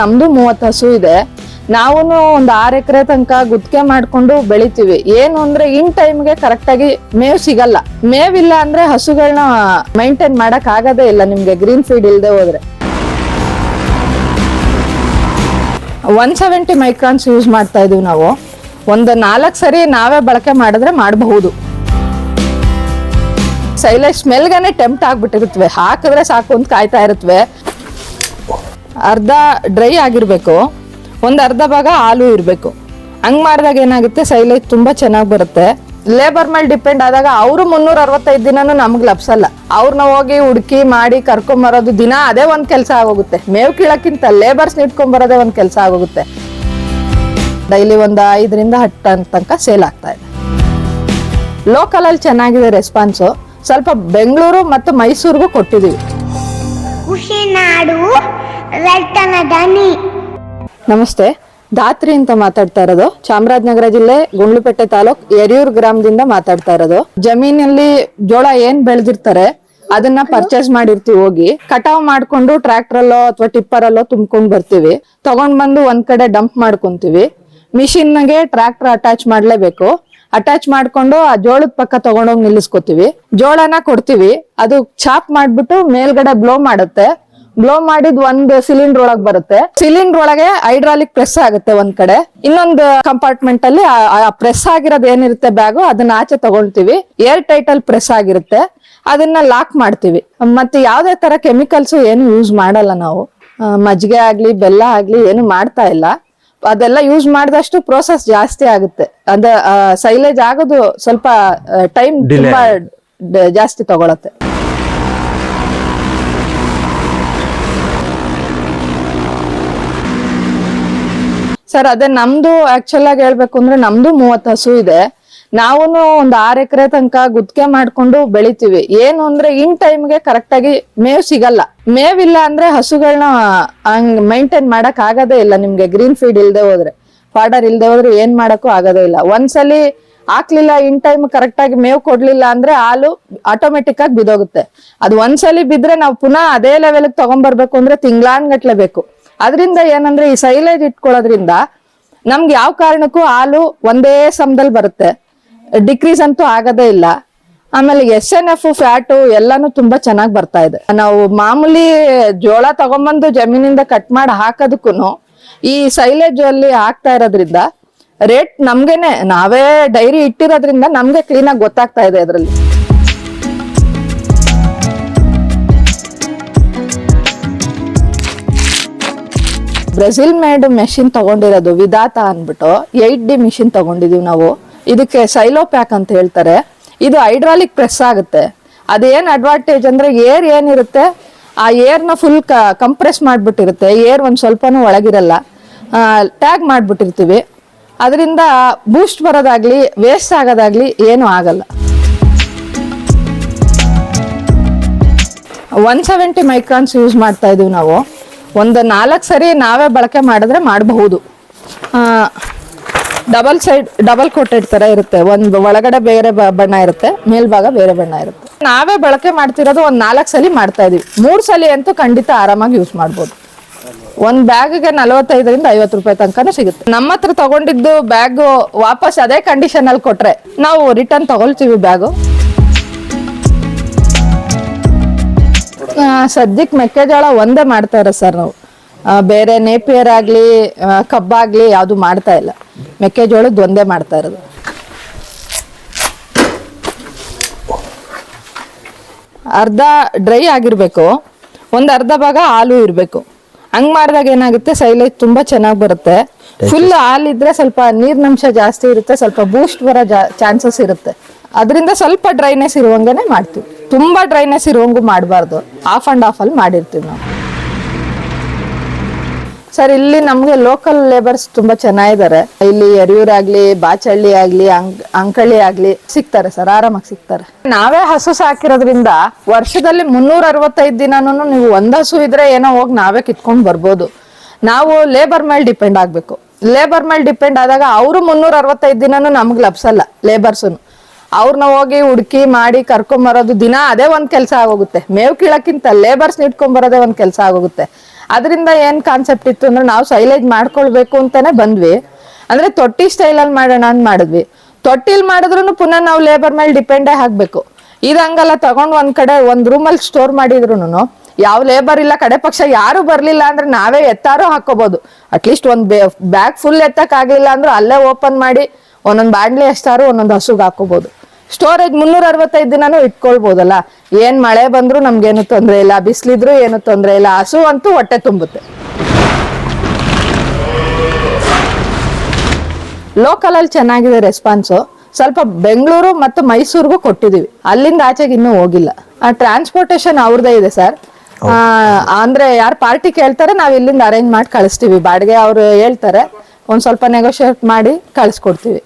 ನಮ್ದು ಮೂವತ್ತು ಹಸು ಇದೆ. ನಾವು ಒಂದು ಆರು ಎಕರೆ ತನಕ ಗುತ್ತಿಗೆ ಮಾಡ್ಕೊಂಡು ಬೆಳಿತೀವಿ. ಏನು ಅಂದ್ರೆ ಇನ್ ಟೈಮ್ಗೆ ಕರೆಕ್ಟ್ ಆಗಿ ಮೇವ್ ಸಿಗಲ್ಲ. ಮೇವಿಲ್ಲ ಅಂದ್ರೆ ಹಸುಗಳನ್ನ ಮೈಂಟೈನ್ ಮಾಡಕ್ ಆಗದೇ ಇಲ್ಲ ನಿಮ್ಗೆ ಗ್ರೀನ್ ಫೀಡ್ ಇಲ್ಲದೆ ಹೋದ್ರೆ. ಒನ್ ಸೆವೆಂಟಿ ಮೈಕ್ರಾನ್ಸ್ ಯೂಸ್ ಮಾಡ್ತಾ ಇದೀವಿ ನಾವು. ಒಂದು ನಾಲ್ಕು ಸರಿ ನಾವೇ ಬಳಕೆ ಮಾಡಿದ್ರೆ ಮಾಡಬಹುದು. ಸೈಲೆ ಸ್ಮೆಲ್ಗಾನೆ ಟೆಂಪ್ಟ್ ಆಗ್ಬಿಟ್ಟಿರುತ್ತವೆ ಹಾಕಿದ್ರೆ ಸಾಕು ಅಂತ ಕಾಯ್ತಾ ಇರುತ್ತವೆ ಅರ್ಧ ಡ್ರೈ ಆಗಿರಬೇಕು. ಒಂದು ಅರ್ಧ ಭಾಗ ಹಾಲು ಇರಬೇಕು. ಹಂಗೆ ಮಾಡಿದಾಗ ಏನಾಗುತ್ತೆ? ಸೈಲೇಜ್ ತುಂಬ ಚೆನ್ನಾಗಿ ಬರುತ್ತೆ. ಲೇಬರ್ ಮೇಲೆ ಡಿಪೆಂಡ್ ಆದಾಗ ಅವರು ಮುನ್ನೂರ ಅರವತ್ತೈದು ದಿನನೂ ನಮ್ಗೆ ಲಪ್ಸಲ್ಲ ಅವ್ರನ್ನ ಹೋಗಿ ಹುಡುಕಿ ಮಾಡಿ ಕರ್ಕೊಂಬರೋದು ದಿನ ಅದೇ ಒಂದು ಕೆಲಸ ಆಗೋಗುತ್ತೆ. ಮೇವು ಕೀಳಕ್ಕಿಂತ ಲೇಬರ್ಸ್ ನಿಟ್ಕೊಂಬರೋದೇ ಒಂದು ಕೆಲಸ ಆಗೋಗುತ್ತೆ. ಡೈಲಿ ಒಂದು ಐದರಿಂದ ಹತ್ತು ಟನ್ ತನಕ ಸೇಲ್ ಆಗ್ತಾ ಇದೆ. ಲೋಕಲಲ್ಲಿ ಚೆನ್ನಾಗಿದೆ ರೆಸ್ಪಾನ್ಸು ಸ್ವಲ್ಪ ಬೆಂಗಳೂರು ಮತ್ತು ಮೈಸೂರಿಗೂ ಕೊಟ್ಟಿದ್ದೀವಿ ನಮಸ್ತೆ. ಧಾತ್ರಿ ಅಂತ ಮಾತಾಡ್ತಾ ಇರೋದು. ಚಾಮರಾಜನಗರ ಜಿಲ್ಲೆ ಗುಂಡ್ಲುಪೇಟೆ ತಾಲೂಕ್ ಎರಿಯೂರ್ ಗ್ರಾಮದಿಂದ ಮಾತಾಡ್ತಾ ಇರೋದು. ಜಮೀನಲ್ಲಿ ಜೋಳ ಏನ್ ಬೆಳೆದಿರ್ತಾರೆ, ಅದನ್ನ ಪರ್ಚೇಸ್ ಮಾಡಿರ್ತೀವಿ ಹೋಗಿ. ಕಟಾವ್ ಮಾಡ್ಕೊಂಡು ಟ್ರ್ಯಾಕ್ಟರ್ ಅಲ್ಲೋ ಅಥವಾ ಟಿಪ್ಪರ್ ಅಲ್ಲೋ ತುಂಬ್ಕೊಂಡ್ ಬರ್ತೀವಿ. ತಗೊಂಡ್ ಬಂದು ಒಂದ್ ಕಡೆ ಡಂಪ್ ಮಾಡ್ಕೊಂತೀವಿ. ಮಿಷಿನ್ಗೆ ಟ್ರ್ಯಾಕ್ಟರ್ ಅಟ್ಯಾಚ್ ಮಾಡ್ಲೇಬೇಕು. ಅಟ್ಯಾಚ್ ಮಾಡ್ಕೊಂಡು ಆ ಜೋಳದ ಪಕ್ಕ ತಗೊಂಡೋಗಿ ನಿಲ್ಲಿಸ್ಕೊತೀವಿ. ಜೋಳನ ಕೊಡ್ತೀವಿ. ಅದು ಚಾಪ್ ಮಾಡ್ಬಿಟ್ಟು ಮೇಲ್ಗಡೆ ಬ್ಲೋ ಮಾಡುತ್ತೆ. ಬ್ಲೋ ಮಾಡಿದ್ ಒಂದ್ ಸಿಲಿಂಡರ್ ಒಳಗ್ ಬರುತ್ತೆ. ಸಿಲಿಂಡರ್ ಒಳಗೆ ಹೈಡ್ರಾಲಿಕ್ ಪ್ರೆಸ್ ಆಗುತ್ತೆ ಒಂದ್ ಕಡೆ. ಇನ್ನೊಂದು ಕಂಪಾರ್ಟ್ಮೆಂಟ್ ಅಲ್ಲಿ ಪ್ರೆಸ್ ಆಗಿರೋದ್ ಏನಿರುತ್ತೆ ಬ್ಯಾಗು ಅದನ್ನ ಆಚೆ ತಗೊಳ್ತೀವಿ. ಏರ್ ಟೈಟ್ ಅಲ್ಲಿ ಪ್ರೆಸ್ ಆಗಿರುತ್ತೆ. ಅದನ್ನ ಲಾಕ್ ಮಾಡ್ತೀವಿ. ಮತ್ತೆ ಯಾವ್ದೇ ತರ ಕೆಮಿಕಲ್ಸ್ ಏನು ಯೂಸ್ ಮಾಡಲ್ಲ ನಾವು. ಮಜ್ಜಿಗೆ ಆಗ್ಲಿ ಬೆಲ್ಲ ಆಗ್ಲಿ ಏನು ಮಾಡ್ತಾ ಇಲ್ಲ. ಅದೆಲ್ಲ ಯೂಸ್ ಮಾಡಿದಷ್ಟು ಪ್ರೋಸೆಸ್ ಜಾಸ್ತಿ ಆಗುತ್ತೆ. ಅದ ಸೈಲೇಜ್ ಆಗೋದು ಸ್ವಲ್ಪ ಟೈಮ್ ತುಂಬಾ ಜಾಸ್ತಿ ತಗೊಳತ್ತೆ. ಸರ್, ಅದೇ ನಮ್ದು ಆಕ್ಚುಲ್ ಆಗಿ ಹೇಳ್ಬೇಕು ಅಂದ್ರೆ ನಮ್ದು ಮೂವತ್ತು ಹಸು ಇದೆ. ನಾವು ಒಂದ್ ಆರ್ ಎಕರೆ ತನಕ ಗುತ್ತಿಗೆ ಮಾಡ್ಕೊಂಡು ಬೆಳಿತೀವಿ. ಏನು ಅಂದ್ರೆ ಇನ್ ಟೈಮ್ಗೆ ಕರೆಕ್ಟ್ ಆಗಿ ಮೇವ್ ಸಿಗಲ್ಲ. ಮೇವಿಲ್ಲ ಅಂದ್ರೆ ಹಸುಗಳನ್ನ ಹಂಗ್ ಮೈಂಟೈನ್ ಮಾಡಕ್ ಆಗದೇ ಇಲ್ಲ ನಿಮ್ಗೆ. ಗ್ರೀನ್ ಫೀಡ್ ಇಲ್ದೆ ಹೋದ್ರೆ. ಫಾಡರ್ ಇಲ್ದೆ ಹೋದ್ರೆ ಏನ್ ಮಾಡಕ್ಕೂ ಆಗೋದೇ ಇಲ್ಲ. ಒಂದ್ಸಲಿ ಹಾಕ್ಲಿಲ್ಲ, ಇನ್ ಟೈಮ್ ಕರೆಕ್ಟ್ ಆಗಿ ಮೇವ್ ಕೊಡ್ಲಿಲ್ಲ ಅಂದ್ರೆ ಹಾಲು ಆಟೋಮೆಟಿಕ್ ಆಗಿ ಬಿದೋಗುತ್ತೆ ಅದು ಒಂದ್ಸಲಿ ಬಿದ್ರೆ ನಾವು ಪುನಃ ಅದೇ ಲೆವೆಲ್ ತಗೊಂಡ್ಬರ್ಬೇಕು ಅಂದ್ರೆ ತಿಂಗ್ಳಾನ್ಗಟ್ಲೆ ಬೇಕು. ಅದರಿಂದ ಏನಂದ್ರೆ ಈ ಸೈಲೇಜ್ ಇಟ್ಕೊಳ್ಳೋದ್ರಿಂದ ನಮ್ಗೆ ಯಾವ ಕಾರಣಕ್ಕೂ ಹಾಲು ಒಂದೇ ಸಮದಲ್ಲಿ ಬರುತ್ತೆ. ಡಿಕ್ರೀಸ್ ಅಂತೂ ಆಗದೇ ಇಲ್ಲ. ಆಮೇಲೆ ಎಸ್ ಎನ್ ಎಫ್ ಫ್ಯಾಟು ಎಲ್ಲಾನು ತುಂಬಾ ಚೆನ್ನಾಗಿ ಬರ್ತಾ ಇದೆ. ನಾವು ಮಾಮೂಲಿ ಜೋಳ ತಗೊಂಬಂದು ಜಮೀನಿಂದ ಕಟ್ ಮಾಡಿ ಹಾಕೋದಕ್ಕೂ ಈ ಸೈಲೇಜ್ ಅಲ್ಲಿ ಹಾಕ್ತಾ ಇರೋದ್ರಿಂದ ರೇಟ್ ನಮ್ಗೆನೆ, ನಾವೇ ಡೈರಿ ಇಟ್ಟಿರೋದ್ರಿಂದ ನಮ್ಗೆ ಕ್ಲೀನ್ ಆಗಿ ಗೊತ್ತಾಗ್ತಾ ಇದೆ ಅದ್ರಲ್ಲಿ. ಬ್ರೆಜಿಲ್ ಮೇಡ್ ಮೆಷಿನ್ ತಗೊಂಡಿರೋದು ವಿಧಾತ ಅಂದ್ಬಿಟ್ಟು ಏಟ್ ಡಿ ಮಿಷಿನ್ ತಗೊಂಡಿದೀವಿ ನಾವು. ಇದಕ್ಕೆ ಸೈಲೋ ಪ್ಯಾಕ್ ಅಂತ ಹೇಳ್ತಾರೆ. ಇದು ಹೈಡ್ರಾಲಿಕ್ ಪ್ರೆಸ್ ಆಗುತ್ತೆ. ಅದೇನು ಅಡ್ವಾಂಟೇಜ್ ಅಂದ್ರೆ ಏರ್ ಏನಿರುತ್ತೆ, ಆ ಏರ್ನ ಫುಲ್ ಕಂಪ್ರೆಸ್ ಮಾಡ್ಬಿಟ್ಟಿರುತ್ತೆ. ಏರ್ ಒಂದು ಸ್ವಲ್ಪನೂ ಒಳಗಿರಲ್ಲ. ಟ್ಯಾಗ್ ಮಾಡಿಬಿಟ್ಟಿರ್ತೀವಿ. ಅದರಿಂದ ಬೂಸ್ಟ್ ಬರೋದಾಗ್ಲಿ ವೇಸ್ಟ್ ಆಗೋದಾಗ್ಲಿ ಏನೂ ಆಗಲ್ಲ. ಒನ್ ಸೆವೆಂಟಿ ಮೈಕ್ರಾನ್ಸ್ ಯೂಸ್ ಮಾಡ್ತಾ ಇದೀವಿ ನಾವು. ಒಂದು ನಾಲ್ಕು ಸರಿ ನಾವೇ ಬಳಕೆ ಮಾಡಿದ್ರೆ ಮಾಡಬಹುದು. ಡಬಲ್ ಸೈಡ್ ಡಬಲ್ ಕೋಟೆಡ್ ತರ ಇರುತ್ತೆ. ಒಂದು ಒಳಗಡೆ ಬೇರೆ ಬಣ್ಣ ಇರುತ್ತೆ, ಮೇಲ್ಭಾಗ ಬೇರೆ ಬಣ್ಣ ಇರುತ್ತೆ. ನಾವೇ ಬಳಕೆ ಮಾಡ್ತಿರೋದು ಒಂದು ನಾಲ್ಕು ಸಲ ಮಾಡ್ತಾ ಇದೀವಿ. ಮೂರು ಸಲ ಅಂತೂ ಖಂಡಿತ ಆರಾಮಾಗಿ ಯೂಸ್ ಮಾಡ್ಬೋದು. ಒಂದ್ ಬ್ಯಾಗ್ಗೆ ನಲವತ್ತೈದರಿಂದ ಐವತ್ತು ರೂಪಾಯಿ ತನಕನೂ ಸಿಗುತ್ತೆ. ನಮ್ಮ ಹತ್ರ ತಗೊಂಡಿದ್ದು ಬ್ಯಾಗ್ ವಾಪಸ್ ಅದೇ ಕಂಡೀಷನ್ ಅಲ್ಲಿ ಕೊಟ್ರೆ ನಾವು ರಿಟರ್ನ್ ತಗೊಳ್ತೀವಿ ಬ್ಯಾಗು. ಸದ್ಯಕ್ಕೆ ಮೆಕ್ಕೆಜೋಳ ಒಂದೇ ಮಾಡ್ತಾ ಇರೋ ಸರ್ ನಾವು. ಬೇರೆ ನೇಪಿಯರ್ ಆಗ್ಲಿ ಕಬ್ಬಾಗಲಿ ಯಾವುದು ಮಾಡ್ತಾ ಇಲ್ಲ. ಮೆಕ್ಕೆಜೋಳದ ಒಂದೇ ಮಾಡ್ತಾ ಇರೋದು. ಅರ್ಧ ಡ್ರೈ ಆಗಿರ್ಬೇಕು. ಒಂದು ಅರ್ಧ ಭಾಗ ಹಾಲು ಇರಬೇಕು. ಹಂಗ್ ಮಾಡಿದಾಗ ಏನಾಗುತ್ತೆ ಸೈಲೇಜ್ ತುಂಬಾ ಚೆನ್ನಾಗಿ ಬರುತ್ತೆ. ಫುಲ್ ಹಾಲಿದ್ರೆ ಸ್ವಲ್ಪ ನೀರಿನಂಶ ಜಾಸ್ತಿ ಇರುತ್ತೆ ಸ್ವಲ್ಪ ಬೂಸ್ಟ್ ಬರೋ ಚಾನ್ಸಸ್ ಇರುತ್ತೆ. ಅದರಿಂದ ಸ್ವಲ್ಪ ಡ್ರೈನೆಸ್ ಇರುವಂಗೆ ಮಾಡ್ತೀವಿ. ತುಂಬಾ ಡ್ರೈನೆಸ್ ಇರುವಂಗು ಮಾಡಬಾರ್ದು. ಆಫ್ ಆಫ್ ಅಲ್ಲಿ ಮಾಡಿರ್ತೀವಿ ನಾವು. ಸರ್ ಇಲ್ಲಿ ನಮ್ಗೆ ಲೋಕಲ್ ಲೇಬರ್ಸ್ ತುಂಬಾ ಚೆನ್ನಾಗಿದ್ದಾರೆ. ಇಲ್ಲಿ ಎರಿಯೂರಾಗ್ಲಿ ಬಾಚಳ್ಳಿ ಆಗ್ಲಿ ಅಂಕ್ ಅಂಕಳ್ಳಿ ಆಗ್ಲಿ ಸಿಗ್ತಾರೆ ಸರ್ ಆರಾಮಾಗಿ ಸಿಗ್ತಾರೆ. ನಾವೇ ಹಸು ಸಾಕಿರೋದ್ರಿಂದ ವರ್ಷದಲ್ಲಿ ಮುನ್ನೂರ ಅರವತ್ತೈದು ದಿನಾನು ನೀವು ಒಂದ್ ಹಸು ಇದ್ರೆ ಏನೋ ಹೋಗಿ ನಾವೇ ಕಿತ್ಕೊಂಡ್ ಬರ್ಬೋದು. ನಾವು ಲೇಬರ್ ಮೇಲೆ ಡಿಪೆಂಡ್ ಆಗ್ಬೇಕು. ಲೇಬರ್ ಮೇಲೆ ಡಿಪೆಂಡ್ ಆದಾಗ ಅವರು ಮುನ್ನೂರ ಅರವತ್ತೈದು ದಿನನೂ ನಮ್ಗೆ ಲಭಿಸಲ್ಲ ಲೇಬರ್ಸುನು ಅವ್ರನ್ನ ಹೋಗಿ ಹುಡುಕಿ ಮಾಡಿ ಕರ್ಕೊಂಬರೋದು ದಿನ ಅದೇ ಒಂದ್ ಕೆಲಸ ಆಗೋಗುತ್ತೆ. ಮೇವು ಕೀಳಕ್ಕಿಂತ ಲೇಬರ್ಸ್ ಇಟ್ಕೊಂಡ್ ಬರೋದೇ ಒಂದ್ ಕೆಲಸ ಆಗೋಗುತ್ತೆ. ಅದರಿಂದ ಏನ್ ಕಾನ್ಸೆಪ್ಟ್ ಇತ್ತು ಅಂದ್ರೆ ನಾವು ಸೈಲೇಜ್ ಮಾಡ್ಕೊಳ್ಬೇಕು ಅಂತಾನೆ ಬಂದ್ವಿ. ಅಂದ್ರೆ ತೊಟ್ಟಿ ಸ್ಟೈಲಲ್ಲಿ ಮಾಡೋಣ ಅಂತ ಮಾಡಿದ್ವಿ. ತೊಟ್ಟಿಲ್ ಮಾಡಿದ್ರು ಪುನಃ ನಾವು ಲೇಬರ್ ಮೇಲೆ ಡಿಪೆಂಡೇ ಆಗ್ಬೇಕು. ಇದು ಹಂಗಲ್ಲ ತಗೊಂಡ್ ಒಂದ್ ಕಡೆ ಒಂದ್ ರೂಮಲ್ಲಿ ಸ್ಟೋರ್ ಮಾಡಿದ್ರು ಯಾವ ಲೇಬರ್ ಇಲ್ಲ, ಕಡೆ ಪಕ್ಷ ಯಾರು ಬರ್ಲಿಲ್ಲ ಅಂದ್ರೆ ನಾವೇ ಎತ್ತಾರು ಹಾಕೋಬಹುದು ಅಟ್ಲೀಸ್ಟ್ ಒಂದ್ ಬ್ಯಾಗ್ ಫುಲ್ ಎತ್ತಕ್ ಆಗ್ಲಿಲ್ಲ ಅಂದ್ರೆ ಅಲ್ಲೇ ಓಪನ್ ಮಾಡಿ ಒಂದೊಂದ್ ಬಾಂಡ್ಲಿ ಎಷ್ಟಾರು ಒಂದೊಂದ್ ಹಸುಗ್ ಹಾಕೋಬಹುದು ಸ್ಟೋರೇಜ್ ಮುನ್ನೂರ ಅರವತ್ತೈದು ದಿನಾನು ಇಟ್ಕೊಳ್ಬೋದಲ್ಲ. ಏನ್ ಮಳೆ ಬಂದ್ರು ನಮ್ಗೇನು ತೊಂದ್ರೆ ಇಲ್ಲ, ಬಿಸಿಲಿದ್ರು ಏನು ತೊಂದ್ರೆ ಇಲ್ಲ, ಹಸು ಅಂತೂ ಹೊಟ್ಟೆ ತುಂಬುತ್ತೆ. ಲೋಕಲ್ ಅಲ್ಲಿ ಚೆನ್ನಾಗಿದೆ ರೆಸ್ಪಾನ್ಸು ಸ್ವಲ್ಪ ಬೆಂಗಳೂರು ಮತ್ತು ಮೈಸೂರಿಗೂ ಕೊಟ್ಟಿದ್ದೀವಿ ಅಲ್ಲಿಂದ ಆಚೆಗೆ ಇನ್ನೂ ಹೋಗಿಲ್ಲ. ಆ ಟ್ರಾನ್ಸ್ಪೋರ್ಟೇಶನ್ ಅವ್ರದೇ ಇದೆ ಸರ್. ಅಂದ್ರೆ ಯಾರು ಪಾರ್ಟಿ ಕೇಳ್ತಾರೆ, ನಾವು ಇಲ್ಲಿಂದ ಅರೇಂಜ್ ಮಾಡಿ ಕಳಿಸ್ತೀವಿ. ಬಾಡಿಗೆ ಅವರು ಹೇಳ್ತಾರೆ. ಒಂದು ಸ್ವಲ್ಪ ನೆಗೋಷಿಯೇಟ್ ಮಾಡಿ ಕಳಿಸ್ಕೊಡ್ತೀವಿ.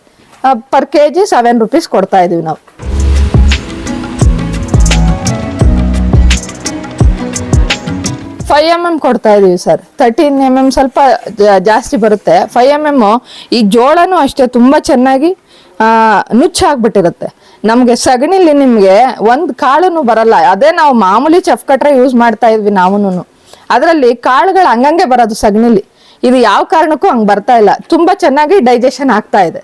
Per K G seven rupees ಕೊಡ್ತಾ ಇದೀವಿ ನಾವು. ಫೈವ್ ಎಂ ಎಂ ಕೊಡ್ತಾ ಇದೀವಿ ಸರ್ ತರ್ಟೀನ್ ಎಂ ಎಂ ಸ್ವಲ್ಪ ಜಾಸ್ತಿ ಬರುತ್ತೆ. ಫೈವ್ ಎಂ ಎಂ ಈ ಜೋಳನೂ ಅಷ್ಟೇ ತುಂಬಾ ಚೆನ್ನಾಗಿ ನುಚ್ಚಾಗ್ಬಿಟ್ಟಿರುತ್ತೆ. ನಮ್ಗೆ ಸಗಣಿಲಿ ನಿಮಗೆ ಒಂದು ಕಾಳುನು ಬರಲ್ಲ. ಅದೇ ನಾವು ಮಾಮೂಲಿ ಚಫ್ಕಟ್ರೆ ಯೂಸ್ ಮಾಡ್ತಾ ಇದ್ವಿ ನಾವುನು ಅದರಲ್ಲಿ ಕಾಳುಗಳು ಹಂಗಂಗೆ ಬರೋದು ಸಗಣಿಲಿ. ಇದು ಯಾವ ಕಾರಣಕ್ಕೂ ಹಂಗೆ ಬರ್ತಾ ಇಲ್ಲ. ತುಂಬಾ ಚೆನ್ನಾಗಿ ಡೈಜೆಷನ್ ಆಗ್ತಾ ಇದೆ.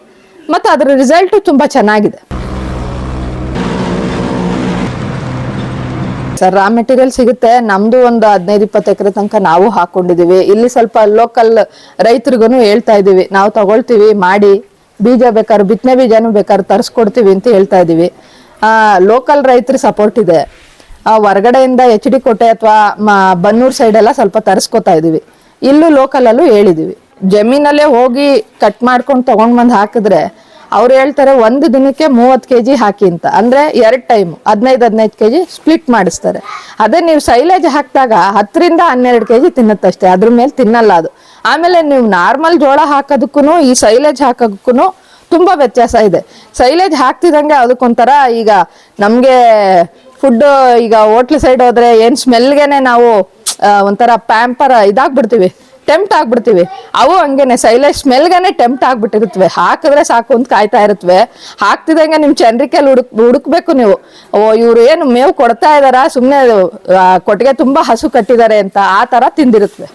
ಮತ್ತೆ ಅದರ ರಿಸಲ್ಟು ತುಂಬ ಚೆನ್ನಾಗಿದೆ. ಸರ್ ರಾ ಮೆಟೀರಿಯಲ್ ಸಿಗುತ್ತೆ. ನಮ್ದು ಒಂದು ಹದಿನೈದು, ಇಪ್ಪತ್ತು ಎಕರೆ ತನಕ ನಾವು ಹಾಕೊಂಡಿದೀವಿ ಇಲ್ಲಿ ಸ್ವಲ್ಪ ಲೋಕಲ್ ರೈತರಿಗೂ ಹೇಳ್ತಾ ಇದೀವಿ ನಾವು ತಗೊಳ್ತೀವಿ, ಮಾಡಿ. ಬೀಜ ಬೇಕಾದ್ರೆ, ಬಿತ್ತನೆ ಬೀಜನೂ ಬೇಕಾದ್ರೆ ತರಿಸ್ಕೊಡ್ತೀವಿ ಅಂತ ಹೇಳ್ತಾ ಇದೀವಿ ಲೋಕಲ್ ರೈತರ ಸಪೋರ್ಟ್ ಇದೆ. ಹೊರಗಡೆಯಿಂದ ಎಚ್ ಡಿ ಕೋಟೆ ಅಥವಾ ಬನ್ನೂರು ಸೈಡ್ ಎಲ್ಲ ಸ್ವಲ್ಪ ತರಿಸ್ಕೊತಾ ಇದೀವಿ ಇಲ್ಲೂ ಲೋಕಲಲ್ಲೂ ಹೇಳಿದೀವಿ ಜಮೀನಲ್ಲೇ ಹೋಗಿ ಕಟ್ ಮಾಡ್ಕೊಂಡು ತಗೊಂಡ್ ಬಂದು ಹಾಕಿದ್ರೆ ಅವ್ರು ಹೇಳ್ತಾರೆ ಒಂದು ದಿನಕ್ಕೆ ಮೂವತ್ತು ಕೆ ಜಿ ಹಾಕಿ ಅಂತ. ಅಂದ್ರೆ ಎರಡು ಟೈಮ್ ಹದಿನೈದು ಹದಿನೈದು ಕೆ ಜಿ ಸ್ಪ್ಲಿಟ್ ಮಾಡಿಸ್ತಾರೆ. ಅದೇ ನೀವು ಸೈಲೇಜ್ ಹಾಕಿದಾಗ ಹತ್ತರಿಂದ ಹನ್ನೆರಡು ಕೆ ಜಿ ತಿನ್ನುತ್ತಷ್ಟೇ, ಅದ್ರ ಮೇಲೆ ತಿನ್ನಲ್ಲ ಅದು. ಆಮೇಲೆ ನೀವು ನಾರ್ಮಲ್ ಜೋಳ ಹಾಕೋದಕ್ಕೂ ಈ ಸೈಲೇಜ್ ಹಾಕೋದಕ್ಕೂ ತುಂಬಾ ವ್ಯತ್ಯಾಸ ಇದೆ. ಸೈಲೇಜ್ ಹಾಕ್ತಿದಂಗೆ ಅದಕ್ಕೊಂಥರ ಈಗ ನಮ್ಗೆ ಫುಡ್ ಈಗ ಹೋಟ್ಲ್ ಸೈಡ್ ಹೋದ್ರೆ ಏನ್ ಸ್ಮೆಲ್ಗೆನೆ ನಾವು ಒಂಥರ ಪ್ಯಾಂಪರ್ ಇದಾಗ್ಬಿಡ್ತೀವಿ. ಟೆಂಪ್ಟ್ ಆಗ್ಬಿಡ್ತೀವಿ. ಅವು ಹಂಗೇನೆ ಸೈಲೇಜ್ ಸ್ಮೆಲ್ಗಾನೆ ಟೆಂಪ್ಟ್ ಆಗ್ಬಿಟ್ಟಿರುತ್ತವೆ ಹಾಕಿದ್ರೆ ಸಾಕು ಅಂತ ಕಾಯ್ತಾ ಇರುತ್ತವೆ ಹಾಕ್ತಿದಂಗೆ ನಿಮ್ಮ ಚಂದ್ರಿಕೆಯಲ್ಲಿ ಹುಡುಕ್, ಹುಡುಕ್ಬೇಕು ನೀವು. ಓ, ಇವ್ರು ಏನು ಮೇವು ಕೊಡ್ತಾ ಇದಾರ ಸುಮ್ಮನೆ ಕೊಟ್ಟಿಗೆ ತುಂಬಾ ಹಸು ಕಟ್ಟಿದ್ದಾರೆ ಅಂತ ಆ ತರ ತಿಂದಿರುತ್ತವೆ